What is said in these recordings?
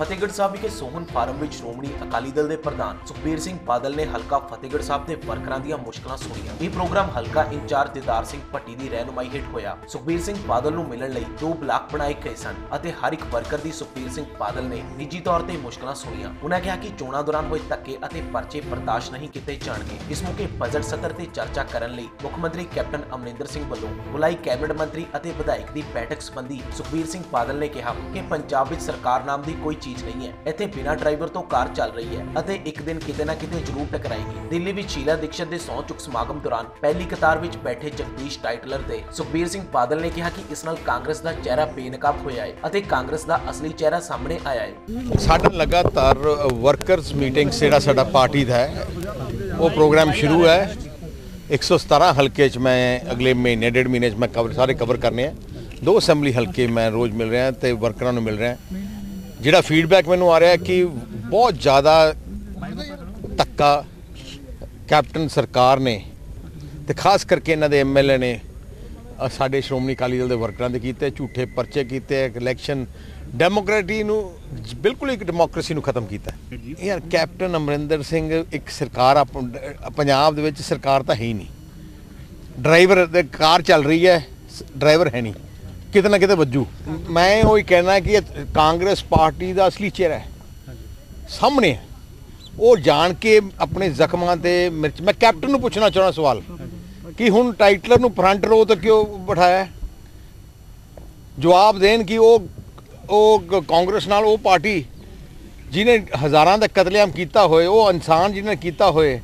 ਫਤਿਹਗੜ੍ਹ ਸਾਹਿਬ ਵਿਖੇ ਸੋਹਣ ਫਾਰਮ ਵਿੱਚ ਸ਼੍ਰੋਮਣੀ ਅਕਾਲੀ ਦਲ ਦੇ ਪ੍ਰਧਾਨ ਸੁਖਬੀਰ ਸਿੰਘ ਬਾਦਲ ਨੇ ਹਲਕਾ ਫਤਿਹਗੜ੍ਹ ਸਾਹਿਬ ਦੇ ਵਰਕਰਾਂ ਦੀਆਂ ਮੁਸ਼ਕਲਾਂ ਸੁਣੀਆਂ। ਇਹ ਪ੍ਰੋਗਰਾਮ ਹਲਕਾ ਇੰਚਾਰਜ ਦਿਦਾਰ ਸਿੰਘ ਭੱਟੀ ਦੀ ਰਹਿਨੁਮਾਈ ਹੇਠ ਹੋਇਆ। ਸੁਖਬੀਰ ਸਿੰਘ ਬਾਦਲ ਨੂੰ ਮਿਲਣ ਲਈ ਦੋ ਬਲਾਕ ਬਣਾਏ ਗਏ ਸਨ ਅਤੇ ਹਰ ਇੱਕ ਵਰਕਰ ਦੀ ਸੁਖਬੀਰ ਸਿੰਘ ਬਾਦਲ ਨੇ ਨਿੱਜੀ ਤੌਰ ਤੇ ਮੁਸ਼ਕਲਾਂ ਸੁਣੀਆਂ। ਉਹਨਾਂ ਕਿਹਾ ਕਿ ਚੋਣਾਂ ਦੌਰਾਨ ਹੋਏ ਧੱਕੇ ਅਤੇ ਪਰਚੇ ਬਰਦਾਸ਼ਤ ਨਹੀਂ ਕੀਤੇ ਜਾਣਗੇ। ਇਸ ਮੌਕੇ ਬਜਟ ਸੱਤਰ ਤੇ ਚਰਚਾ ਕਰਨ ਲਈ ਮੁੱਖ ਮੰਤਰੀ ਕੈਪਟਨ ਅਮਰਿੰਦਰ ਸਿੰਘ ਵੱਲੋਂ ਬੁਲਾਈ ਕੈਬਨਿਟ ਮੰਤਰੀ ਅਤੇ ਵਿਧਾਇਕ ਦੀ ਬੈਠਕ ਸੰਬੰਧੀ ਸੁਖਬੀਰ ਸਿੰਘ ਬਾਦਲ ਨੇ ਕਿਹਾ ਕਿ ਪੰਜਾਬ ਵਿੱਚ ਸਰਕਾਰ ਨਾਮ ਦੀ ਕੋਈ ਚੀਜ਼ ਨਹੀਂ ਹੈ। ਇੱਥੇ ਬਿਨਾਂ ਡਰਾਈਵਰ ਤੋਂ ਕਾਰ ਚੱਲ ਰਹੀ ਹੈ ਅਤੇ ਇੱਕ ਦਿਨ ਕਿਤੇ ਨਾ ਕਿਤੇ ਜ਼ਰੂਰ ਟਕਰਾਏਗੀ। ਦਿੱਲੀ ਵਿੱਚ ਸ਼ੀਲਾ ਦੀਕਸ਼ਤ ਦੇ ਸਹੁੰ ਚੁੱਕ ਸਮਾਗਮ ਦੌਰਾਨ ਪਹਿਲੀ ਕਤਾਰ ਵਿੱਚ ਬੈਠੇ ਜਗਦੀਸ਼ ਟਾਈਟਲਰ ਤੇ ਸੁਖਬੀਰ ਸਿੰਘ ਬਾਦਲ ਨੇ ਕਿਹਾ ਕਿ ਇਸ ਨਾਲ ਕਾਂਗਰਸ ਦਾ ਚਿਹਰਾ ਬੇਨਕਾਬ ਹੋਇਆ ਹੈ ਅਤੇ ਕਾਂਗਰਸ ਦਾ ਅਸਲੀ ਚਿਹਰਾ ਸਾਹਮਣੇ ਆਇਆ ਹੈ। ਸਾਡਾ ਲਗਾਤਾਰ ਵਰਕਰਸ ਮੀਟਿੰਗ ਜਿਹੜਾ ਸਾਡਾ ਪਾਰਟੀ ਦਾ ਹੈ, ਉਹ ਪ੍ਰੋਗਰਾਮ ਸ਼ੁਰੂ ਹੈ। 117 ਹਲਕੇ ਚ ਮੈਂ ਅਗਲੇ ਮਹੀਨੇ, ਡੇਢ ਮਹੀਨੇ ਚ ਮੈਂ ਕਵਰ ਸਾਰੇ ਕਵਰ ਕਰਨੇ ਆ। ਦੋ ਅਸੈਂਬਲੀ ਹਲਕੇ ਮੈਂ ਰੋਜ਼ ਮਿਲ ਰਿਹਾ ਤੇ ਵਰਕਰਾਂ ਨੂੰ ਮਿਲ ਰਿਹਾ। ਜਿਹੜਾ ਫੀਡਬੈਕ ਮੈਨੂੰ ਆ ਰਿਹਾ ਕਿ ਬਹੁਤ ਜ਼ਿਆਦਾ ਧੱਕਾ ਕੈਪਟਨ ਸਰਕਾਰ ਨੇ ਤੇ ਖਾਸ ਕਰਕੇ ਇਹਨਾਂ ਦੇ ਐਮਐਲਏ ਨੇ ਸਾਡੇ ਸ਼੍ਰੋਮਣੀ ਅਕਾਲੀ ਦਲ ਦੇ ਵਰਕਰਾਂ ਦੇ ਕੀਤੇ ਝੂਠੇ ਪਰਚੇ ਕੀਤੇ ਇਲੈਕਸ਼ਨ ਡੈਮੋਕ੍ਰੇਟੀ ਨੂੰ ਬਿਲਕੁਲ ਇੱਕ ਡੈਮੋਕ੍ਰੇਸੀ ਨੂੰ ਖਤਮ ਕੀਤਾ। ਯਾਰ ਕੈਪਟਨ ਅਮਰਿੰਦਰ ਸਿੰਘ ਇੱਕ ਸਰਕਾਰ ਪੰਜਾਬ ਦੇ ਵਿੱਚ ਸਰਕਾਰ ਤਾਂ ਹੈ ਹੀ ਨਹੀਂ। ਡਰਾਈਵਰ ਦੇ ਕਾਰ ਚੱਲ ਰਹੀ ਹੈ ਡਰਾਈਵਰ ਹੈ ਨਹੀਂ। ਕਿਤੇ ਨਾ ਕਿਤੇ ਵੱਜੂ। ਮੈਂ ਉਹੀ ਕਹਿਣਾ ਕਿ ਕਾਂਗਰਸ ਪਾਰਟੀ ਦਾ ਅਸਲੀ ਚਿਹਰਾ ਹੈ। ਸਾਹਮਣੇ ਹੈ। ਉਹ ਜਾਣ ਕੇ ਆਪਣੇ ਜ਼ਖਮਾਂ ਤੇ ਮਿਰਚ ਮੈਂ ਕੈਪਟਨ ਨੂੰ ਪੁੱਛਣਾ ਚਾਹੁੰਦਾ ਸਵਾਲ। ਕਿ ਹੁਣ ਟਾਈਟਲਰ ਨੂੰ ਫਰੰਟ ਰੋ ਤੇ ਕਿਉਂ ਬਿਠਾਇਆ? ਜਵਾਬ ਦੇਣ ਕਿ ਉਹ ਉਹ ਕਾਂਗਰਸ ਨਾਲ ਉਹ ਪਾਰਟੀ ਜਿਹਨੇ ਹਜ਼ਾਰਾਂ ਦਾ ਕਤਲੇਆਮ ਕੀਤਾ ਹੋਏ, ਉਹ ਇਨਸਾਨ ਜਿਹਨੇ ਕੀਤਾ ਹੋਏ,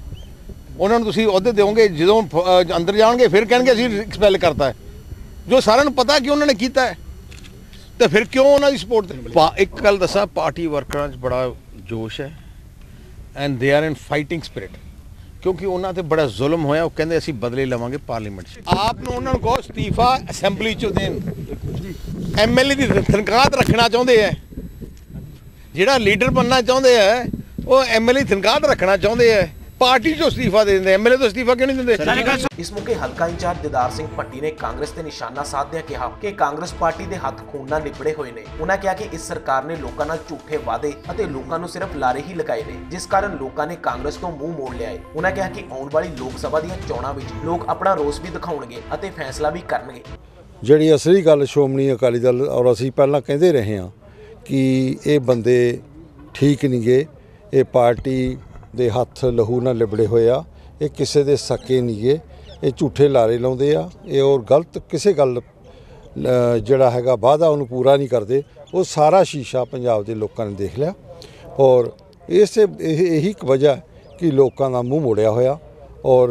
ਉਹਨਾਂ ਨੂੰ ਤੁਸੀਂ ਅਹੁਦੇ ਦਿਓਗੇ? ਜਦੋਂ ਅੰਦਰ ਜਾਣਗੇ, ਫਿਰ ਕਹਿਣਗੇ ਅਸੀਂ ਐਕਸਪੈਲ ਕਰਤਾ ਹੈ। ਜੋ ਸਾਰਿਆਂ ਨੂੰ ਪਤਾ ਕਿ ਉਹਨਾਂ ਨੇ ਕੀਤਾ ਹੈ। ਤੇ ਫਿਰ ਕਿਉਂ ਉਹਨਾਂ ਦੀ ਸਪੋਰਟ ਤੇ ਇੱਕ ਗੱਲ ਦੱਸਾਂ ਪਾਰਟੀ ਵਰਕਰਾਂ 'ਚ ਬੜਾ ਜੋਸ਼ ਹੈ। And they are in fighting spirit ਕਿਉਂਕਿ ਉਹਨਾਂ ਤੇ ਬੜਾ ਜ਼ੁਲਮ ਹੋਇਆ ਉਹ ਕਹਿੰਦੇ ਅਸੀਂ ਬਦਲੇ ਲਵਾਂਗੇ ਪਾਰਲੀਮੈਂਟ 'ਚ। ਆਪ ਨੂੰ ਉਹਨਾਂ ਨੂੰ ਕਹੋ ਅਸਤੀਫਾ ਅਸੈਂਬਲੀ 'ਚੋਂ ਦੇਣ। ਐਮਐਲਏ ਦੀ ਤਨਖਾਹ ਰੱਖਣਾ ਚਾਹੁੰਦੇ ਆ ਜਿਹੜਾ ਲੀਡਰ ਬਣਨਾ ਚਾਹੁੰਦੇ ਆ ਉਹ ਐਮਐਲਏ ਤਨਖਾਹ ਰੱਖਣਾ ਚਾਹੁੰਦੇ ਆ ਪਾਰਟੀ 'ਚੋਂ ਅਸਤੀਫਾ ਦੇ ਦਿੰਦੇ ਐਮਐਲਏ ਤੋਂ ਅਸਤੀਫਾ ਕਿਉਂ ਨਹੀਂ ਦਿੰਦੇ? ਇਸ ਮੌਕੇ ਹਲਕਾ ਇੰਚਾਰਜ ਦਿਦਾਰ ਸਿੰਘ ਭੱਟੀ ਨੇ ਕਾਂਗਰਸ ਤੇ ਨਿਸ਼ਾਨਾ ਸਾਧਦਿਆਂ ਕਿਹਾ ਕਿ ਕਾਂਗਰਸ ਪਾਰਟੀ ਦੇ ਹੱਥ ਖੂਨ ਨਾਲ ਲਿਬੜੇ ਹੋਏ ਨੇ। ਉਹਨਾਂ ਕਿਹਾ ਕਿ ਇਸ ਸਰਕਾਰ ਨੇ ਲੋਕਾਂ ਨਾਲ ਝੂਠੇ ਵਾਅਦੇ ਅਤੇ ਲੋਕਾਂ ਨੂੰ ਸਿਰਫ ਲਾਰੇ ਹੀ ਲਗਾਏ ਨੇ ਜਿਸ ਕਾਰਨ ਲੋਕਾਂ ਨੇ ਕਾਂਗਰਸ ਤੋਂ ਮੂੰਹ ਮੋੜ ਲਿਆ ਹੈ। ਉਹਨਾਂ ਕਿਹਾ ਕਿ ਆਉਣ ਵਾਲੀ ਲੋਕ ਸਭਾ ਦੀਆਂ ਚੋਣਾਂ ਵਿੱਚ ਲੋਕ ਆਪਣਾ ਰੋਸ ਵੀ ਦਿਖਾਉਣਗੇ ਅਤੇ ਫੈਸਲਾ ਵੀ ਕਰਨਗੇ। ਜਿਹੜੀ ਅਸਲੀ ਗੱਲ ਸ਼੍ਰੋਮਣੀ ਅਕਾਲੀ ਦਲ ਔਰ ਅਸੀਂ ਪਹਿਲਾਂ ਕਹਿੰਦੇ ਰਹੇ ਹਾਂ ਕਿ ਇਹ ਬੰਦੇ ਠੀਕ ਨਹੀਂ ਗਏ ਇਹ ਪਾਰਟੀ ਦੇ ਹੱਥ ਲਹੂ ਨਾਲ ਲਿਬੜੇ ਹੋਏ ਆ। ਇਹ ਕਿਸੇ ਦੇ ਸਕੇ ਨਹੀਂ ਗਏ ਇਹ ਝੂਠੇ ਲਾਰੇ ਲਾਉਂਦੇ ਆ। ਇਹ ਔਰ ਗਲਤ ਕਿਸੇ ਗੱਲ ਜਿਹੜਾ ਹੈਗਾ ਵਾਅਦਾ ਉਹਨੂੰ ਪੂਰਾ ਨਹੀਂ ਕਰਦੇ। ਉਹ ਸਾਰਾ ਸ਼ੀਸ਼ਾ ਪੰਜਾਬ ਦੇ ਲੋਕਾਂ ਨੇ ਦੇਖ ਲਿਆ। ਔਰ ਇਸੇ ਇਹ ਇਹੀ ਇੱਕ ਵਜ੍ਹਾ ਕਿ ਲੋਕਾਂ ਦਾ ਮੂੰਹ ਮੋੜਿਆ ਹੋਇਆ। ਔਰ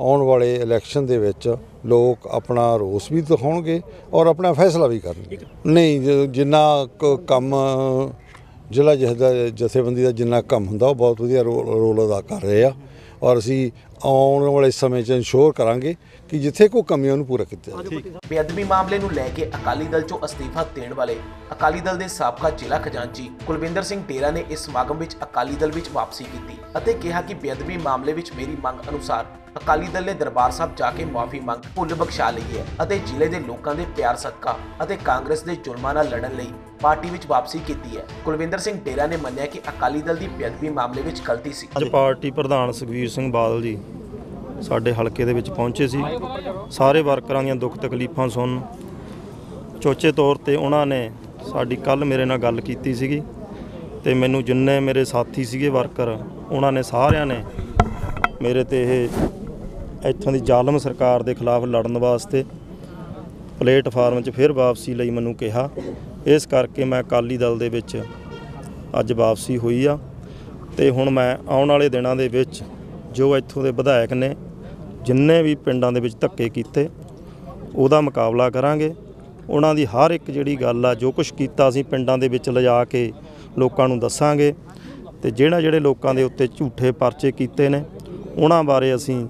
ਆਉਣ ਵਾਲੇ ਇਲੈਕਸ਼ਨ ਦੇ ਵਿੱਚ ਲੋਕ ਆਪਣਾ ਰੋਸ ਵੀ ਦਿਖਾਉਣਗੇ ਔਰ ਆਪਣਾ ਫੈਸਲਾ ਵੀ ਕਰਨਗੇ। ਨਹੀਂ ਜਿੰਨਾ ਕੰਮ ਜ਼ਿਲ੍ਹਾ ਜਥੇਦਾ ਜਥੇਬੰਦੀ ਦਾ ਜਿੰਨਾ ਕੰਮ ਹੁੰਦਾ, ਉਹ ਬਹੁਤ ਵਧੀਆ ਰੋਲ ਅਦਾ ਕਰ ਰਹੇ ਆ। ਔਰ ਅਸੀਂ ਆਉਣ ਵਾਲੇ ਸਮੇਂ 'ਚ ਇਨਸ਼ੋਰ ਕਰਾਂਗੇ ਕਿ ਜਿੱਥੇ ਕੋਈ ਕਮੀ ਉਹਨੂੰ ਪੂਰਾ ਕੀਤਾ ਜਾਵੇ। ਬੇਅਦਬੀ ਮਾਮਲੇ ਨੂੰ ਲੈ ਕੇ ਅਕਾਲੀ ਦਲ ਚੋਂ ਅਸਤੀਫਾ ਦੇਣ ਵਾਲੇ ਅਕਾਲੀ ਦਲ ਦੇ ਸਾਬਕਾ ਜ਼ਿਲ੍ਹਾ ਖਜ਼ਾਨਚੀ ਕੁਲਵਿੰਦਰ ਸਿੰਘ ਡੇਰਾ ਨੇ ਇਸ ਸਮਾਗਮ ਵਿੱਚ ਅਕਾਲੀ ਦਲ ਵਿੱਚ ਵਾਪਸੀ ਕੀਤੀ ਅਤੇ ਕਿਹਾ ਕਿ ਬੇਅਦਬੀ ਮਾਮਲੇ ਵਿੱਚ ਮੇਰੀ ਮੰਗ ਅਨੁਸਾਰ ਅਕਾਲੀ ਦਲ ਨੇ ਦਰਬਾਰ ਸਾਹਿਬ ਜਾ ਕੇ ਮਾਫੀ ਮੰਗ ਭੁੱਲ ਬਖਸ਼ਾ ਲਈ ਹੈ ਅਤੇ ਜ਼ਿਲ੍ਹੇ ਦੇ ਲੋਕਾਂ ਦੇ ਪਿਆਰ ਸਦਕਾ ਅਤੇ ਕਾਂਗਰਸ ਦੇ ਜ਼ੁਲਮਾਂ ਨਾਲ ਲੜਨ ਲਈ ਪਾਰਟੀ ਵਿੱਚ ਵਾਪਸੀ ਕੀਤੀ ਹੈ। ਕੁਲਵਿੰਦਰ ਸਿੰਘ ਡੇਰਾ ਨੇ ਮੰਨਿਆ ਕਿ ਅਕਾਲੀ ਦਲ ਦੀ ਬੇਅਦਬੀ ਮਾਮਲੇ ਵਿੱਚ ਗਲਤੀ ਸੀ। ਅੱਜ ਪਾਰਟੀ ਪ੍ਰਧਾਨ ਸੁਖਬੀਰ ਸਿੰਘ ਬਾਦਲ ਜੀ ਸਾਡੇ ਹਲਕੇ ਦੇ ਵਿੱਚ ਪਹੁੰਚੇ ਸੀ। ਸਾਰੇ ਵਰਕਰਾਂ ਦੀਆਂ ਦੁੱਖ ਤਕਲੀਫਾਂ ਸੁਣ ਚੋਚੇ ਤੌਰ ਤੇ ਉਹਨਾਂ ਨੇ ਸਾਡੀ ਕੱਲ ਮੇਰੇ ਨਾਲ ਗੱਲ ਕੀਤੀ ਸੀਗੀ ਤੇ ਮੈਨੂੰ ਜਿੰਨੇ ਮੇਰੇ ਸਾਥੀ ਸੀਗੇ ਵਰਕਰ, ਉਹਨਾਂ ਨੇ ਸਾਰਿਆਂ ਨੇ ਮੇਰੇ ਤੇ ਇਹ ਇੱਥੋਂ ਦੀ ਜ਼ਾਲਮ ਸਰਕਾਰ ਦੇ ਖਿਲਾਫ ਲੜਨ ਵਾਸਤੇ ਪਲੇਟਫਾਰਮ 'ਚ ਫਿਰ ਵਾਪਸੀ ਲਈ ਮੈਨੂੰ ਕਿਹਾ। ਇਸ ਕਰਕੇ ਮੈਂ ਅਕਾਲੀ ਦਲ ਦੇ ਵਿੱਚ ਅੱਜ ਵਾਪਸੀ ਹੋਈ ਆ ਤੇ ਹੁਣ ਮੈਂ ਆਉਣ ਵਾਲੇ ਦਿਨਾਂ ਦੇ ਵਿੱਚ ਜੋ ਇੱਥੋਂ ਦੇ ਵਿਧਾਇਕ ਨੇ ਜਿੰਨੇ ਵੀ ਪਿੰਡਾਂ ਦੇ ਵਿੱਚ ਧੱਕੇ ਕੀਤੇ, ਉਹਦਾ ਮੁਕਾਬਲਾ ਕਰਾਂਗੇ। ਉਹਨਾਂ ਦੀ ਹਰ ਇੱਕ ਜਿਹੜੀ ਗੱਲ ਆ, ਜੋ ਕੁਝ ਕੀਤਾ ਅਸੀਂ ਪਿੰਡਾਂ ਦੇ ਵਿੱਚ ਲਿਜਾ ਕੇ ਲੋਕਾਂ ਨੂੰ ਦੱਸਾਂਗੇ ਤੇ ਜਿਹੜਾ ਜਿਹੜੇ ਲੋਕਾਂ ਦੇ ਉੱਤੇ ਝੂਠੇ ਪਰਚੇ ਕੀਤੇ ਨੇ, ਉਹਨਾਂ ਬਾਰੇ ਅਸੀਂ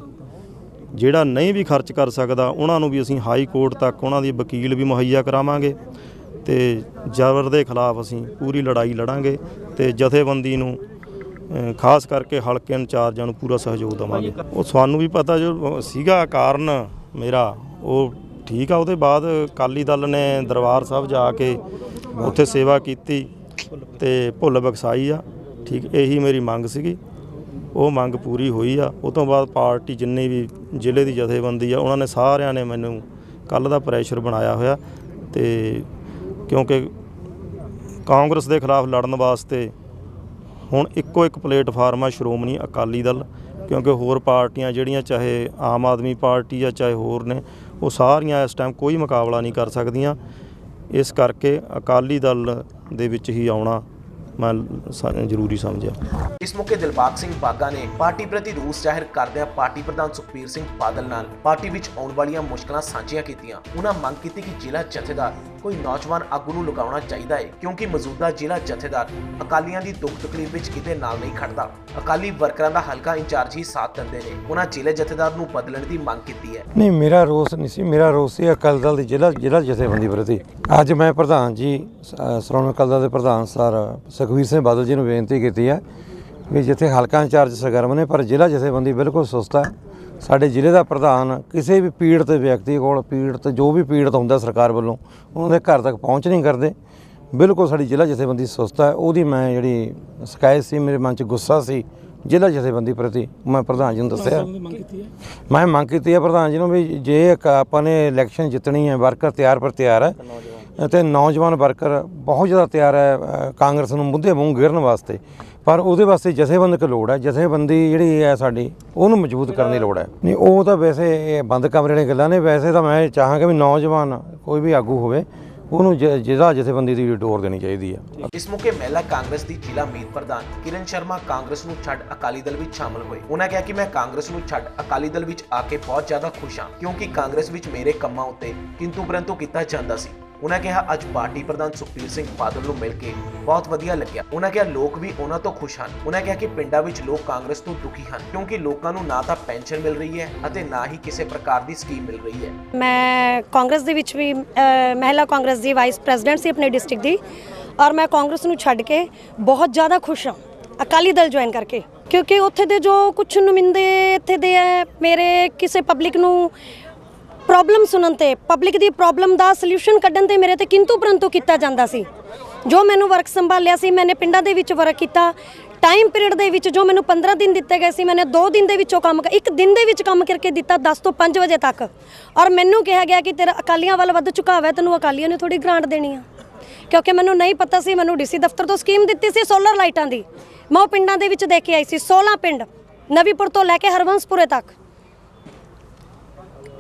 ਜਿਹੜਾ ਨਹੀਂ ਵੀ ਖਰਚ ਕਰ ਸਕਦਾ, ਉਹਨਾਂ ਨੂੰ ਵੀ ਅਸੀਂ ਹਾਈ ਕੋਰਟ ਤੱਕ ਉਹਨਾਂ ਦੀ ਵਕੀਲ ਵੀ ਮੁਹੱਈਆ ਕਰਾਵਾਂਗੇ ਤੇ ਜ਼ਬਰ ਦੇ ਖਿਲਾਫ ਅਸੀਂ ਪੂਰੀ ਲੜਾਈ ਲੜਾਂਗੇ ਤੇ ਜਥੇਬੰਦੀ ਨੂੰ ਖਾਸ ਕਰਕੇ ਹਲਕੇ ਇੰਚਾਰਜਾਂ ਨੂੰ ਪੂਰਾ ਸਹਿਯੋਗ ਦੇਵਾਂਗੇ। ਉਹ ਸਾਨੂੰ ਵੀ ਪਤਾ ਜੋ ਸੀਗਾ ਕਾਰਨ ਮੇਰਾ, ਉਹ ਠੀਕ ਆ, ਉਹਦੇ ਬਾਅਦ ਅਕਾਲੀ ਦਲ ਨੇ ਦਰਬਾਰ ਸਾਹਿਬ ਜਾ ਕੇ ਉੱਥੇ ਸੇਵਾ ਕੀਤੀ ਤੇ ਭੁੱਲ ਬਖਸ਼ਾਈ ਆ, ਠੀਕ, ਇਹੀ ਮੇਰੀ ਮੰਗ ਸੀਗੀ। ਉਹ ਮੰਗ ਪੂਰੀ ਹੋਈ ਆ। ਉਹ ਤੋਂ ਬਾਅਦ ਪਾਰਟੀ ਜਿੰਨੀ ਵੀ ਜ਼ਿਲ੍ਹੇ ਦੀ ਜਥੇਬੰਦੀ ਆ, ਉਹਨਾਂ ਨੇ ਸਾਰਿਆਂ ਨੇ ਮੈਨੂੰ ਕੱਲ ਦਾ ਪ੍ਰੈਸ਼ਰ ਬਣਾਇਆ ਹੋਇਆ ਤੇ ਕਿਉਂਕਿ ਕਾਂਗਰਸ ਦੇ ਖਿਲਾਫ ਲੜਨ ਵਾਸਤੇ ਹੁਣ ਇੱਕੋ ਇੱਕ ਪਲੇਟਫਾਰਮ ਆ, ਸ਼੍ਰੋਮਣੀ ਅਕਾਲੀ ਦਲ, ਕਿਉਂਕਿ ਹੋਰ ਪਾਰਟੀਆਂ ਜਿਹੜੀਆਂ ਚਾਹੇ ਆਮ ਆਦਮੀ ਪਾਰਟੀ ਆ, ਚਾਹੇ ਹੋਰ ਨੇ, ਉਹ ਸਾਰੀਆਂ ਇਸ ਟਾਈਮ ਕੋਈ ਮੁਕਾਬਲਾ ਨਹੀਂ ਕਰ ਸਕਦੀਆਂ। ਇਸ ਕਰਕੇ ਅਕਾਲੀ ਦਲ ਦੇ ਵਿੱਚ ਹੀ ਆਉਣਾ ਮੈਂ ਜ਼ਰੂਰੀ ਸਮਝਿਆ। ਇਸ ਮੌਕੇ ਦਿਲਬਾਗ ਸਿੰਘ ਬਾਗਾ ਨੇ ਪਾਰਟੀ ਪ੍ਰਤੀ ਰੋਸ ਜ਼ਾਹਿਰ ਕਰਦਿਆਂ ਪਾਰਟੀ ਪ੍ਰਧਾਨ ਸੁਖਬੀਰ ਸਿੰਘ ਬਾਦਲ ਨਾਲ ਪਾਰਟੀ ਵਿੱਚ ਆਉਣ ਵਾਲੀਆਂ ਮੁਸ਼ਕਲਾਂ ਸਾਂਝੀਆਂ ਕੀਤੀਆਂ। ਉਹਨਾਂ ਮੰਗ ਕੀਤੀ ਕਿ ਜ਼ਿਲ੍ਹਾ ਜਥੇਦਾਰ ਕੋਈ ਨੌਜਵਾਨ ਆਗੂ ਨੂੰ ਲਗਾਉਣਾ ਚਾਹੀਦਾ ਹੈ ਕਿਉਂਕਿ ਮੌਜੂਦਾ ਜ਼ਿਲ੍ਹਾ ਜਥੇਦਾਰ ਅਕਾਲੀਆਂ ਦੀ ਦੁੱਖ ਤਕਲੀਫ ਵਿੱਚ ਕਿਤੇ ਨਾਲ ਨਹੀਂ ਖੜਦਾ। ਅਕਾਲੀ ਵਰਕਰਾਂ ਦਾ ਹਲਕਾ ਇੰਚਾਰਜ ਹੀ ਸਾਥ ਦਿੰਦੇ ਨੇ। ਉਹਨਾਂ ਜ਼ਿਲ੍ਹੇ ਜਥੇਦਾਰ ਨੂੰ ਬਦਲਣ ਦੀ ਮੰਗ ਕੀਤੀ ਹੈ। ਨਹੀਂ ਮੇਰਾ ਰੋਸ ਨਹੀਂ ਸੀ। ਮੇਰਾ ਰੋਸ ਸੀ ਅਕਾਲੀ ਦਲ ਦੀ ਜ਼ਿਲ੍ਹਾ ਜ਼ਿਲ੍ਹਾ ਜਥੇਬੰਦੀ ਪ੍ਰਤੀ। ਅੱਜ ਮੈਂ ਪ੍ਰਧਾਨ ਜੀ ਅ, ਅਕਾਲੀ ਦਲ ਦੇ ਪ੍ਰਧਾਨ ਸਰ ਸੁਖਬੀਰ ਸਿੰਘ ਬਾਦਲ ਜੀ ਨੂੰ ਬੇਨਤੀ ਕੀਤੀ ਹੈ ਵੀ ਜਿੱਥੇ ਹਲਕਾ ਇੰਚਾਰਜ ਸਰਗਰਮ ਨੇ ਪਰ ਜ਼ਿਲ੍ਹਾ ਜਥੇਬੰਦੀ ਬਿਲਕੁਲ ਸੁਸਤ ਹੈ। ਸਾਡੇ ਜ਼ਿਲ੍ਹੇ ਦਾ ਪ੍ਰਧਾਨ ਕਿਸੇ ਵੀ ਪੀੜਤ ਵਿਅਕਤੀ ਕੋਲ ਪੀੜਤ ਜੋ ਵੀ ਪੀੜਤ ਹੁੰਦਾ ਸਰਕਾਰ ਵੱਲੋਂ ਉਹਨਾਂ ਦੇ ਘਰ ਤੱਕ ਪਹੁੰਚ ਨਹੀਂ ਕਰਦੇ। ਬਿਲਕੁਲ ਸਾਡੀ ਜ਼ਿਲ੍ਹਾ ਜਥੇਬੰਦੀ ਸੁਸਤ ਹੈ। ਉਹਦੀ ਮੈਂ ਜਿਹੜੀ ਸ਼ਿਕਾਇਤ ਸੀ ਮੇਰੇ ਮਨ 'ਚ ਗੁੱਸਾ ਸੀ ਜ਼ਿਲ੍ਹਾ ਜਥੇਬੰਦੀ ਪ੍ਰਤੀ। ਮੈਂ ਪ੍ਰਧਾਨ ਜੀ ਨੂੰ ਦੱਸਿਆ। ਮੈਂ ਮੰਗ ਕੀਤੀ ਹੈ ਪ੍ਰਧਾਨ ਜੀ ਨੂੰ ਵੀ ਜੇ ਆਪਾਂ ਨੇ ਇਲੈਕਸ਼ਨ ਜਿੱਤਣੀ ਹੈ ਵਰਕਰ ਤਿਆਰ ਪਰ ਤਿਆਰ ਹੈ ਤੇ ਨੌਜਵਾਨ ਵਰਕਰ ਬਹੁਤ ਜ਼ਿਆਦਾ ਤਿਆਰ ਹੈ ਕਾਂਗਰਸ ਨੂੰ ਮੁੱਦੇ ਮੂੰਹ ਗਿਰਨ ਵਾਸਤੇ। ਪਰ ਉਹਦੇ ਵਾਸਤੇ ਜਥੇਬੰਦਕ ਲੋੜ ਹੈ, ਜਥੇਬੰਦੀ ਜਿਹੜੀ ਹੈ ਸਾਡੀ, ਉਹਨੂੰ ਮਜ਼ਬੂਤ ਕਰਨ ਦੀ ਲੋੜ ਹੈ। ਨਹੀਂ, ਉਹ ਤਾਂ ਵੈਸੇ ਇਹ ਬੰਦ ਕਮਰੇ ਦੀਆਂ ਗੱਲਾਂ ਨੇ, ਵੈਸੇ ਤਾਂ ਮੈਂ ਚਾਹਾਂਗਾ ਵੀ ਨੌਜਵਾਨ ਕੋਈ ਵੀ ਆਗੂ ਹੋਵੇ, ਉਹਨੂੰ ਜਿਹਦਾ ਜਥੇਬੰਦੀ ਦੀ ਡੋਰ ਦੇਣੀ ਚਾਹੀਦੀ ਹੈ। ਇਸ ਮੌਕੇ ਮਹਿਲਾ ਕਾਂਗਰਸ ਦੀ ਜ਼ਿਲ੍ਹਾ ਮੀਤ ਪ੍ਰਧਾਨ ਕਿਰਨ ਸ਼ਰਮਾ ਕਾਂਗਰਸ ਨੂੰ ਛੱਡ ਅਕਾਲੀ ਦਲ ਵਿੱਚ ਸ਼ਾਮਲ ਹੋਏ। ਉਹਨਾਂ ਕਿਹਾ ਕਿ ਮੈਂ ਕਾਂਗਰਸ ਨੂੰ ਛੱਡ ਅਕਾਲੀ ਦਲ ਵਿੱਚ ਆ ਕੇ ਬਹੁਤ ਜ਼ਿਆਦਾ ਖੁਸ਼ ਹਾਂ, ਕਿਉਂਕਿ ਕਾਂਗਰਸ ਵਿੱਚ ਮੇਰੇ ਕੰਮਾਂ ਉੱਤੇ ਕਿੰਤੂ ਪਰੰਤੂ ਕੀਤਾ ਜਾਂਦਾ ਸੀ। ਉਹਨਾਂ ਕਿਹਾ, ਅੱਜ ਪਾਰਟੀ ਪ੍ਰਧਾਨ ਸੁਖਬੀਰ ਸਿੰਘ ਬਾਦਲ ਨੂੰ ਮਿਲ ਕੇ ਬਹੁਤ ਵਧੀਆ ਲੱਗਿਆ। ਉਹਨਾਂ ਕਿਹਾ, ਲੋਕ ਵੀ ਉਹਨਾਂ ਤੋਂ ਖੁਸ਼ ਹਨ। ਉਹਨਾਂ ਕਿਹਾ ਕਿ ਪਿੰਡਾਂ ਵਿੱਚ ਲੋਕ ਕਾਂਗਰਸ ਤੋਂ ਦੁਖੀ ਹਨ, ਕਿਉਂਕਿ ਲੋਕਾਂ ਨੂੰ ਨਾ ਤਾਂ ਪੈਨਸ਼ਨ ਮਿਲ ਰਹੀ ਹੈ ਅਤੇ ਨਾ ਹੀ ਕਿਸੇ ਪ੍ਰਕਾਰ ਦੀ ਸਕੀਮ ਮਿਲ ਰਹੀ ਹੈ। ਮੈਂ ਕਾਂਗਰਸ ਦੇ ਵਿੱਚ ਵੀ ਮਹਿਲਾ ਕਾਂਗਰਸ ਦੀ ਵਾਈਸ ਪ੍ਰੈਜ਼ੀਡੈਂਟ ਸੀ ਆਪਣੇ ਡਿਸਟ੍ਰਿਕਟ ਦੀ ਔਰ ਮੈਂ ਕਾਂਗਰਸ ਨੂੰ ਛੱਡ ਕੇ ਬਹੁਤ ਜ਼ਿਆਦਾ ਖੁਸ਼ ਹਾਂ, ਅਕਾਲੀ ਦਲ ਜੁਆਇਨ ਕਰਕੇ। ਕਿਉਂਕਿ ਉੱਥੇ ਦੇ ਜੋ ਕੁਝ ਨੁਮਾਇੰਦੇ ਇੱਥੇ ਦੇ ਹੈ, ਮੇਰੇ ਕਿਸੇ ਪਬਲਿਕ ਨੂੰ ਪ੍ਰੋਬਲਮ ਸੁਣਨ ਤੇ ਪਬਲਿਕ ਦੀ ਪ੍ਰੋਬਲਮ ਦਾ ਸੋਲੂਸ਼ਨ ਕੱਢਣ ਤੇ ਮੇਰੇ ਤੇ ਕਿੰਤੂ ਪਰੰਤੂ ਕੀਤਾ ਜਾਂਦਾ ਸੀ। ਜੋ ਮੈਨੂੰ ਵਰਕ ਸੰਭਾਲਿਆ ਸੀ, ਮੈਨੇ ਪਿੰਡਾਂ ਦੇ ਵਿੱਚ ਵਰਕ ਕੀਤਾ। ਟਾਈਮ ਪੀਰੀਅਡ ਦੇ ਵਿੱਚ ਜੋ ਮੈਨੂੰ 15 ਦਿਨ ਦਿੱਤੇ ਗਏ ਸੀ, ਮੈਨੇ 2 ਦਿਨ ਦੇ ਵਿੱਚੋਂ ਕੰਮ ਇੱਕ ਦਿਨ ਦੇ ਵਿੱਚ ਕੰਮ ਕਰਕੇ ਦਿੱਤਾ 10 ਤੋਂ 5 ਵਜੇ ਤੱਕ। ਔਰ ਮੈਨੂੰ ਕਿਹਾ ਗਿਆ ਕਿ ਤੇਰਾ ਅਕਾਲੀਆਂ ਵੱਲ ਵੱਧ ਝੁਕਾਵ ਹੈ ਤੈਨੂੰ ਅਕਾਲੀਆਂ ਨੇ ਥੋੜੀ ਗ੍ਰਾਂਟ ਦੇਣੀ ਆ। ਕਿਉਂਕਿ ਮੈਨੂੰ ਨਹੀਂ ਪਤਾ ਸੀ, ਮੈਨੂੰ ਡੀਸੀ ਦਫ਼ਤਰ ਤੋਂ ਸਕੀਮ ਦਿੱਤੀ ਸੀ ਸੋਲਰ ਲਾਈਟਾਂ ਦੀ। ਮੈਂ ਉਹ ਪਿੰਡਾਂ ਦੇ ਵਿੱਚ ਦੇ ਕੇ ਆਈ ਸੀ 16 ਪਿੰਡ, ਨਵੀਪੁਰ ਤੋਂ ਲੈ ਕੇ ਹਰਵੰਸਪੁਰੇ ਤੱਕ।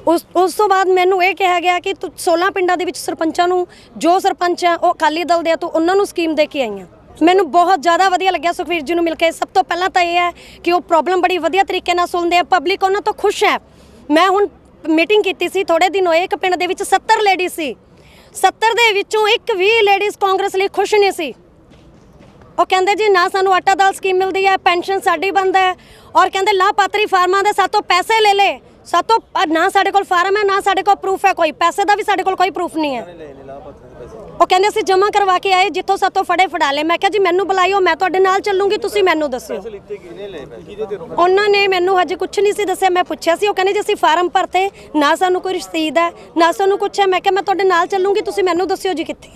ਉਸ ਉਸ ਤੋਂ ਬਾਅਦ ਮੈਨੂੰ ਇਹ ਕਿਹਾ ਗਿਆ ਕਿ ਤੂੰ 16 ਪਿੰਡਾਂ ਦੇ ਵਿੱਚ ਸਰਪੰਚਾਂ ਨੂੰ, ਜੋ ਸਰਪੰਚ ਆ, ਉਹ ਅਕਾਲੀ ਦਲ ਦੇ ਆ, ਤੂੰ ਉਹਨਾਂ ਨੂੰ ਸਕੀਮ ਦੇ ਕੇ ਆਈ ਆ। ਮੈਨੂੰ ਬਹੁਤ ਜ਼ਿਆਦਾ ਵਧੀਆ ਲੱਗਿਆ ਸੁਖਵੀਰ ਜੀ ਨੂੰ ਮਿਲ ਕੇ। ਸਭ ਤੋਂ ਪਹਿਲਾਂ ਤਾਂ ਇਹ ਹੈ ਕਿ ਉਹ ਪ੍ਰੋਬਲਮ ਬੜੀ ਵਧੀਆ ਤਰੀਕੇ ਨਾਲ ਸੁਣਦੇ ਆ ਪਬਲਿਕ ਉਹਨਾਂ ਤੋਂ ਖੁਸ਼ ਹੈ। ਮੈਂ ਹੁਣ ਮੀਟਿੰਗ ਕੀਤੀ ਸੀ ਥੋੜੇ ਦਿਨ ਹੋਏ, ਇੱਕ ਪਿੰਡ ਦੇ ਵਿੱਚ 70 ਲੇਡੀਜ਼ ਸੀ। 70 ਦੇ ਵਿੱਚੋਂ ਇੱਕ ਵੀ ਲੇਡੀਜ਼ ਕਾਂਗਰਸ ਲਈ ਖੁਸ਼ ਨਹੀਂ ਸੀ। ਉਹ ਕਹਿੰਦੇ ਜੀ, ਨਾ ਸਾਨੂੰ ਆਟਾ ਦਾਲ ਸਕੀਮ ਮਿਲਦੀ ਹੈ, ਪੈਨਸ਼ਨ ਸਾਡੀ ਬੰਦ ਹੈ। ਔਰ ਕਹਿੰਦੇ ਲਾਭਪਾਤਰੀ ਫਾਰਮਾਂ ਦੇ ਸਾਤੋਂ ਪੈਸੇ ਲੈ ਲੇ। ਸਾਤੋਂ ਪ- ਨਾ ਸਾਡੇ ਕੋਲ ਫਾਰਮ ਹੈ ਨਾ ਸਾਡੇ ਕੋਲ ਪ੍ਰੂਫ ਹੈ ਕੋਈ। ਪੈਸੇ ਦਾ ਵੀ ਸਾਡੇ ਕੋਲ ਕੋਈ ਪ੍ਰੂਫ ਨਹੀਂ ਹੈ। ਉਹ ਕਹਿੰਦੇ ਅਸੀਂ ਜਮ੍ਹਾਂ ਕਰਵਾ ਕੇ ਆਏ ਜਿੱਥੋਂ ਸਾਤੋਂ ਫੜੇ ਫੜਾ ਲਏ। ਮੈਂ ਕਿਹਾ ਜੀ ਮੈਨੂੰ ਬੁਲਾਇਓ ਮੈਂ ਤੁਹਾਡੇ ਨਾਲ ਚੱਲੂੰਗੀ ਤੁਸੀਂ ਮੈਨੂੰ ਦੱਸਿਓ। ਉਹਨਾਂ ਨੇ ਮੈਨੂੰ ਹਜੇ ਕੁਝ ਨਹੀਂ ਸੀ ਦੱਸਿਆ। ਮੈਂ ਪੁੱਛਿਆ ਸੀ ਉਹ ਕਹਿੰਦੇ ਜੀ ਅਸੀਂ ਫਾਰਮ ਭਰਤੇ ਨਾ ਸਾਨੂੰ ਕੋਈ ਰਸੀਦ ਹੈ ਨਾ ਸਾਨੂੰ ਕੁਛ ਹੈ। ਮੈਂ ਕਿਹਾ ਮੈਂ ਤੁਹਾਡੇ ਨਾਲ ਚੱਲੂੰਗੀ ਤੁਸੀਂ ਮੈਨੂੰ ਦੱਸਿਓ ਜੀ ਕਿੱਥੇ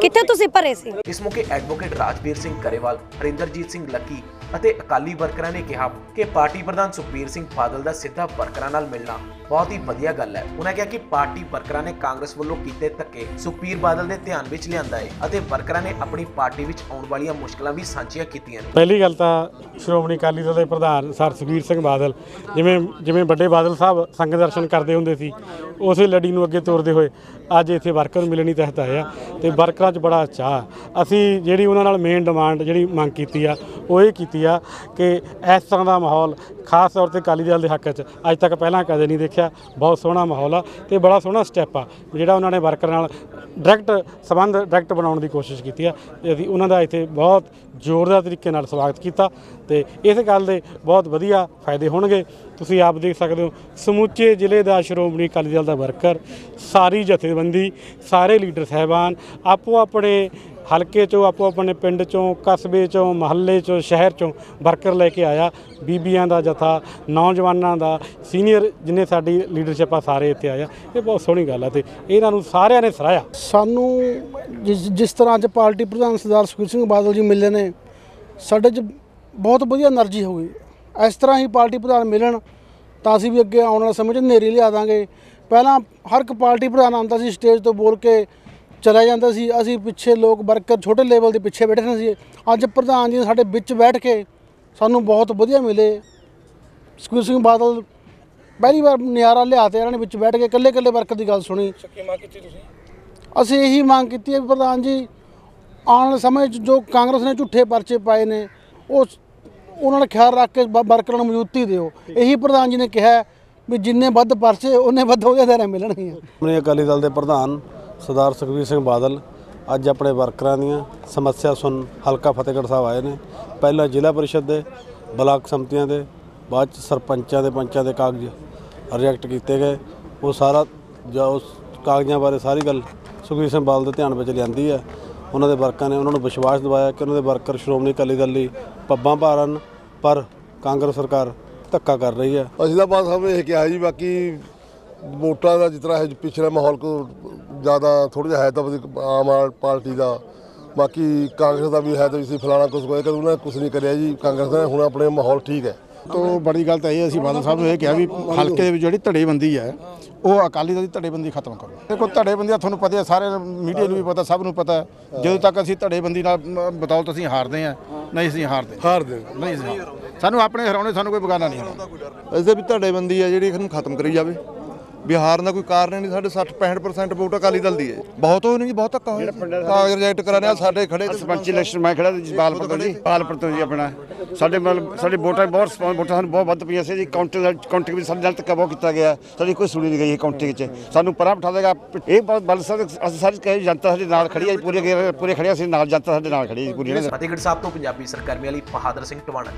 ਕਿੱਥੇ ਤੁਸੀਂ ਭਰੇ ਸੀ? ਇਸ ਮੌਕੇ ਐਡਵੋਕੇਟ ਰਾਜਵੀਰ ਸਿੰਘ ਕਰੇਵਾਲ ਹਰਿੰਦਰਜੀਤ ਸਿੰਘ ਲੱਕੀ ਅਤੇ ਅਕਾਲੀ ਵਰਕਰਾਂ ਨੇ ਕਿਹਾ ਕਿ ਪਾਰਟੀ ਪ੍ਰਧਾਨ ਸੁਖਬੀਰ ਸਿੰਘ ਬਾਦਲ ਦਾ ਸਿੱਧਾ ਵਰਕਰਾਂ ਨਾਲ ਮਿਲਣਾ ਬਹੁਤ ਹੀ ਵਧੀਆ ਗੱਲ ਹੈ। ਉਹਨਾਂ ਕਿਹਾ ਕਿ ਪਾਰਟੀ ਵਰਕਰਾਂ ਨੇ ਕਾਂਗਰਸ ਵੱਲੋਂ ਕੀਤੇ ਧੱਕੇ ਸੁਖਬੀਰ ਬਾਦਲ ਦੇ ਧਿਆਨ ਵਿੱਚ ਲਿਆਂਦਾ ਹੈ ਅਤੇ ਵਰਕਰਾਂ ਨੇ ਆਪਣੀ ਪਾਰਟੀ ਵਿੱਚ ਆਉਣ ਵਾਲੀਆਂ ਮੁਸ਼ਕਲਾਂ ਵੀ ਸਾਂਝੀਆਂ ਕੀਤੀਆਂ ਨੇ। ਪਹਿਲੀ ਗੱਲ ਤਾਂ ਸ਼੍ਰੋਮਣੀ ਅਕਾਲੀ ਦਲ ਦੇ ਪ੍ਰਧਾਨ ਸਰ ਸੁਖਬੀਰ ਸਿੰਘ ਬਾਦਲ ਜਿਵੇਂ ਜਿਵੇਂ ਵੱਡੇ ਬਾਦਲ ਸਾਹਿਬ ਸੰਗ ਦਰਸ਼ਨ ਕਰਦੇ ਹੁੰਦੇ ਸੀ ਉਸੇ ਲੜੀ ਨੂੰ ਅੱਗੇ ਤੋਰਦੇ ਹੋਏ ਅੱਜ ਇੱਥੇ ਵਰਕਰ ਨੂੰ ਮਿਲਣੀ ਤਹਿਤ ਆਏ ਆ ਤੇ ਵਰਕਰਾਂ 'ਚ ਬੜਾ ਚਾਹ ਅਸੀਂ ਜਿਹੜੀ ਉਹਨਾਂ ਨਾਲ ਮੇਨ ਡਿਮਾਂਡ ਜਿਹੜੀ ਮੰਗ ਕੀਤੀ ਆ, ਉਹ ਇਹ ਕੀਤੀ ਆ ਕਿ ਇਸ ਤਰ੍ਹਾਂ ਦਾ ਮਾਹੌਲ, ਖਾਸ ਤੌਰ ਤੇ ਅਕਾਲੀ ਦਲ ਦੇ ਹੱਕ 'ਚ, ਅੱਜ ਤੱਕ ਪਹਿਲਾਂ ਕਦੇ ਨਹੀਂ ਦੇਖਿਆ। ਬਹੁਤ ਸੋਹਣਾ ਮਾਹੌਲ ਆ ਤੇ ਬੜਾ ਸੋਹਣਾ ਸਟੈਪ ਆ, ਜਿਹੜਾ ਉਹਨਾਂ ਨੇ ਵਰਕਰ ਨਾਲ ਡਾਇਰੈਕਟ ਸਬੰਧ ਡਾਇਰੈਕਟ ਬਣਾਉਣ ਦੀ ਕੋਸ਼ਿਸ਼ ਕੀਤੀ ਆ। ਤੇ ਅਸੀਂ ਉਹਨਾਂ ਦਾ ਇੱਥੇ ਬਹੁਤ ਜ਼ੋਰਦਾਰ ਤਰੀਕੇ ਨਾਲ ਸਵਾਗਤ ਕੀਤਾ ਤੇ ਇਸ ਗੱਲ ਦੇ ਬਹੁਤ ਵਧੀਆ ਫਾਇਦੇ ਹੋਣਗੇ। ਤੁਸੀਂ ਆਪ ਦੇਖ ਸਕਦੇ ਹੋ, ਸਮੁੱਚੇ ਜ਼ਿਲ੍ਹੇ ਦਾ ਸ਼੍ਰੋਮਣੀ ਅਕਾਲੀ ਦਲ ਦਾ ਵਰਕਰ, ਸਾਰੀ ਜਥੇਬੰਦੀ, ਸਾਰੇ ਲੀਡਰ ਸਹਿਬਾਨ ਆਪੋ ਆਪਣੇ ਹਲਕੇ ਚੋਂ ਆਪੋ ਆਪਣੇ ਪਿੰਡ ਚੋਂ, ਕਸਬੇ ਚੋਂ, ਮਹੱਲੇ ਚੋਂ, ਸ਼ਹਿਰ ਚੋਂ ਵਰਕਰ ਲੈ ਕੇ ਆਇਆ ਬੀਬੀਆਂ ਦਾ ਜਥਾ, ਨੌਜਵਾਨਾਂ ਦਾ, ਸੀਨੀਅਰ ਜਿਨੇ ਸਾਡੀ ਲੀਡਰਸ਼ਿਪ ਆ ਸਾਰੇ ਇੱਥੇ ਆਇਆ ਇਹ ਬਹੁਤ ਸੋਹਣੀ ਗੱਲ ਆ ਤੇ ਇਹਨਾਂ ਨੂੰ ਸਾਰਿਆਂ ਨੇ ਸਰਾਇਆ ਸਾਨੂੰ ਜਿਸ ਤਰ੍ਹਾਂ ਅੱਜ ਪਾਰਟੀ ਪ੍ਰਧਾਨ ਸਰਦਾਰ ਸੁਖਬੀਰ ਸਿੰਘ ਬਾਦਲ ਜੀ ਮਿਲੇ ਨੇ, ਸਾਡੇ 'ਚ ਬਹੁਤ ਵਧੀਆ એનર્ਜੀ ਹੋ ਗਈ। ਇਸ ਤਰ੍ਹਾਂ ਹੀ ਪਾਰਟੀ ਪ੍ਰਧਾਨ ਮਿਲਣ, ਤਾਂ ਅਸੀਂ ਵੀ ਅੱਗੇ ਆਉਣ ਵਾਲੇ ਸਮੇਂ 'ਚ ਨੇਰੀ ਲਿਆ ਦਾਂਗੇ। ਪਹਿਲਾਂ ਹਰ ਇੱਕ ਪਾਰਟੀ ਪ੍ਰਧਾਨ ਆਉਂਦਾ ਸੀ ਸਟੇਜ ਤੋਂ ਬੋਲ ਕੇ ਚਲਾ ਜਾਂਦਾ ਸੀ। ਅਸੀਂ ਪਿੱਛੇ ਲੋਕ ਵਰਕਰ ਛੋਟੇ ਲੈਵਲ ਦੇ ਪਿੱਛੇ ਬੈਠੇ ਸੀ। ਅੱਜ ਪ੍ਰਧਾਨ ਜੀ ਸਾਡੇ ਵਿੱਚ ਬੈਠ ਕੇ ਸਾਨੂੰ ਬਹੁਤ ਵਧੀਆ ਮਿਲੇ। ਸੁਖਬੀਰ ਸਿੰਘ ਬਾਦਲ ਪਹਿਲੀ ਵਾਰ ਨਿਆਰਾ ਲਿਆ ਤੇ ਇਹਨਾਂ ਨੇ ਵਿੱਚ ਬੈਠ ਕੇ ਇਕੱਲੇ ਇਕੱਲੇ ਵਰਕਰ ਦੀ ਗੱਲ ਸੁਣੀ। ਅਸੀਂ ਇਹੀ ਮੰਗ ਕੀਤੀ ਹੈ ਵੀ ਪ੍ਰਧਾਨ ਜੀ ਆਉਣ ਵਾਲੇ ਸਮੇਂ 'ਚ ਜੋ ਕਾਂਗਰਸ ਨੇ ਝੂਠੇ ਪਰਚੇ ਪਾਏ ਨੇ ਉਹ ਉਹਨਾਂ ਦਾ ਖਿਆਲ ਰੱਖ ਕੇ ਵਰਕਰਾਂ ਨੂੰ ਮਜ਼ਬੂਤੀ ਦਿਓ। ਇਹੀ ਪ੍ਰਧਾਨ ਜੀ ਨੇ ਕਿਹਾ ਵੀ ਜਿੰਨੇ ਵੱਧ ਪਰਚੇ ਉਹਨੇ ਵੱਧ ਉਹਦੇ ਮਿਲਣਗੀਆਂ ਆਪਣੇ ਅਕਾਲੀ ਦਲ ਦੇ ਪ੍ਰਧਾਨ ਸਰਦਾਰ ਸੁਖਬੀਰ ਸਿੰਘ ਬਾਦਲ ਅੱਜ ਆਪਣੇ ਵਰਕਰਾਂ ਦੀਆਂ ਸਮੱਸਿਆ ਸੁਣ ਹਲਕਾ ਫਤਿਹਗੜ੍ਹ ਸਾਹਿਬ ਆਏ ਨੇ। ਪਹਿਲਾਂ ਜ਼ਿਲ੍ਹਾ ਪਰਿਸ਼ਦ ਦੇ ਬਲਾਕ ਸੰਮਤੀਆਂ ਦੇ, ਬਾਅਦ ਚ ਸਰਪੰਚਾਂ ਦੇ, ਪੰਚਾਂ ਦੇ ਕਾਗਜ਼ ਰਿਜੈਕਟ ਕੀਤੇ ਗਏ। ਉਹ ਸਾਰਾ ਜਾਂ ਉਸ ਕਾਗਜ਼ਾਂ ਬਾਰੇ ਸਾਰੀ ਗੱਲ ਸੁਖਬੀਰ ਸਿੰਘ ਬਾਦਲ ਦੇ ਧਿਆਨ ਵਿੱਚ ਲਿਆਂਦੀ ਹੈ। ਉਹਨਾਂ ਦੇ ਵਰਕਰਾਂ ਨੇ ਉਹਨਾਂ ਨੂੰ ਵਿਸ਼ਵਾਸ ਦਿਵਾਇਆ ਕਿ ਉਹਨਾਂ ਦੇ ਵਰਕਰ ਸ਼੍ਰੋਮਣੀ ਅਕਾਲੀ ਦਲ ਲਈ ਪੱਬਾਂ ਭਾਰਨ, ਪਰ ਕਾਂਗਰਸ ਸਰਕਾਰ ਧੱਕਾ ਕਰ ਰਹੀ ਹੈ। ਅਸੀਂ ਤਾਂ ਬਸ ਹਮੇ ਇਹ ਕਿਹਾ ਜੀ, ਬਾਕੀ ਵੋਟਾਂ ਦਾ ਜਿਸ ਤਰ੍ਹਾਂ ਹੈ ਪਿਛਲੇ ਮਾਹੌਲ ਕੋ ਜ਼ਿਆਦਾ ਥੋੜਾ ਜਿਹਾ ਹੈ ਤਾਂ ਆਮ ਆਦ- ਪਾਰਟੀ ਦਾ। ਬਾਕੀ ਕਾਂਗਰਸ ਦਾ ਵੀ ਹੈ ਤਾਂ ਇਸੇ ਫਲਾਣਾ ਕੁਝ ਕੋਈ ਕਰ ਉਹਨਾਂ ਨੇ ਕੁਝ ਨਹੀਂ ਕਰਿਆ ਜੀ। ਕਾਂਗਰਸ ਨੇ ਹੁਣ ਆਪਣੇ ਮਾਹੌਲ ਠੀਕ ਹੈ। ਤੋਂ ਬੜੀ ਗੱਲ ਤਾਂ ਇਹ ਹੈ ਅਸੀਂ ਬਾਦਲ ਸਾਹਿਬ ਨੂੰ ਇਹ ਕਿਹਾ ਵੀ ਹਲਕੇ ਦੇ ਵਿੱਚ ਜਿਹੜੀ ਧੜੇਬੰਦੀ ਹੈ ਉਹ ਅਕਾਲੀ ਦਲ ਦੀ ਧੜੇਬੰਦੀ ਖਤਮ ਕਰੋ। ਦੇਖੋ ਧੜੇਬੰਦੀ ਦਾ ਤੁਹਾਨੂੰ ਪਤਾ ਹੈ ਸਾਰੇ ਮੀਡੀਆ ਨੂੰ ਵੀ ਪਤਾ ਸਭ ਨੂੰ ਪਤਾ ਹੈ। ਜਦੋਂ ਤੱਕ ਅਸੀਂ ਧੜੇਬੰਦੀ ਨਾਲ ਮ, ਬਦੌਲਤ ਅਸੀਂ ਹਾਰਦੇ ਹਾਂ ਨਹੀਂ ਅਸੀਂ ਹਾਰਦੇ। ਹਾਰ ਦੇ ਨਹੀਂ ਹਾਰਦੇ। ਸਾਨੂੰ ਆਪਣੇ ਹਰਾਉਣੇ ਸਾਨੂੰ ਕੋਈ ਬਗਾਨਾ ਨਹੀਂ ਹਰਾਉਣਾ ਇਸਦੇ ਵੀ ਧੜੇਬੰਦੀ ਹੈ ਜਿਹੜੀ ਇਹਨੂੰ ਖਤਮ ਕਰੀ ਜਾਵੇ। ਬਿਹਾਰ ਦਾ ਕੋਈ ਕਾਰਨ ਹੀ ਨਹੀਂ ਸਾਡੇ 60 65% ਵੋਟ ਅਕਾਲੀ ਦਲ ਦੀ ਹੈ ਬਹੁਤ ਹੋਈ ਨਹੀਂ ਬਹੁਤ ਧੱਕਾ ਹੋਇਆ ਕਾਗਜ਼ ਰਿਜੈਕਟ ਕਰਾ ਰਿਹਾ ਸਾਡੇ ਖੜੇ ਸਰਪੰਚ ਇਲੈਕਸ਼ਨ ਮੈਂ ਖੜਾ ਜੀ ਬਾਲਪੁਰ ਤੋਂ ਜੀ ਬਾਲਪੁਰ ਤੋਂ ਜੀ ਆਪਣਾ। ਸਾਡੇ ਮਤਲਬ ਸਾਡੇ ਵੋਟਾਂ ਬਹੁਤ ਰਿਸਪੌਂਸ ਵੋਟਾਂ ਸਾਨੂੰ ਬਹੁਤ ਵੱਧ ਪਈਆਂ ਸੀ ਜੀ। ਕਾਊਂਟਰ ਕਾਊਂਟਰ ਵੀ ਸਾਡੇ ਨਾਲ ਤੱਕ ਬਹੁਤ ਕੀਤਾ ਗਿਆ। ਸਾਡੀ ਕੋਈ ਸੁਣੀ ਨਹੀਂ ਗਈ ਕਾਊਂਟਰ ਵਿੱਚ। ਸਾਨੂੰ ਪਰਾਂ ਬਿਠਾ ਦੇਗਾ ਇਹ ਬਹੁਤ ਬਲ ਸਾਹਿਬ ਅਸੀਂ ਸਾਰੀ ਕਹੇ ਜਨਤਾ ਸਾਡੇ ਨਾਲ ਖੜੀ ਹੈ ਜੀ, ਪੂਰੇ ਪੂਰੇ ਖੜੇ ਅਸੀਂ ਨਾਲ ਜਨਤਾ ਸਾਡੇ ਨਾਲ ਖੜੀ ਹੈ ਜੀ ਪੂਰੀ ਫਤਿਹਗੜ੍ਹ ਸਾਹਿਬ ਤੋਂ ਪੰਜਾਬੀ ਸਰਕਰਮੀ ਲਈ ਬਹਾਦਰ ਸਿੰਘ ਟਵਾਣਾ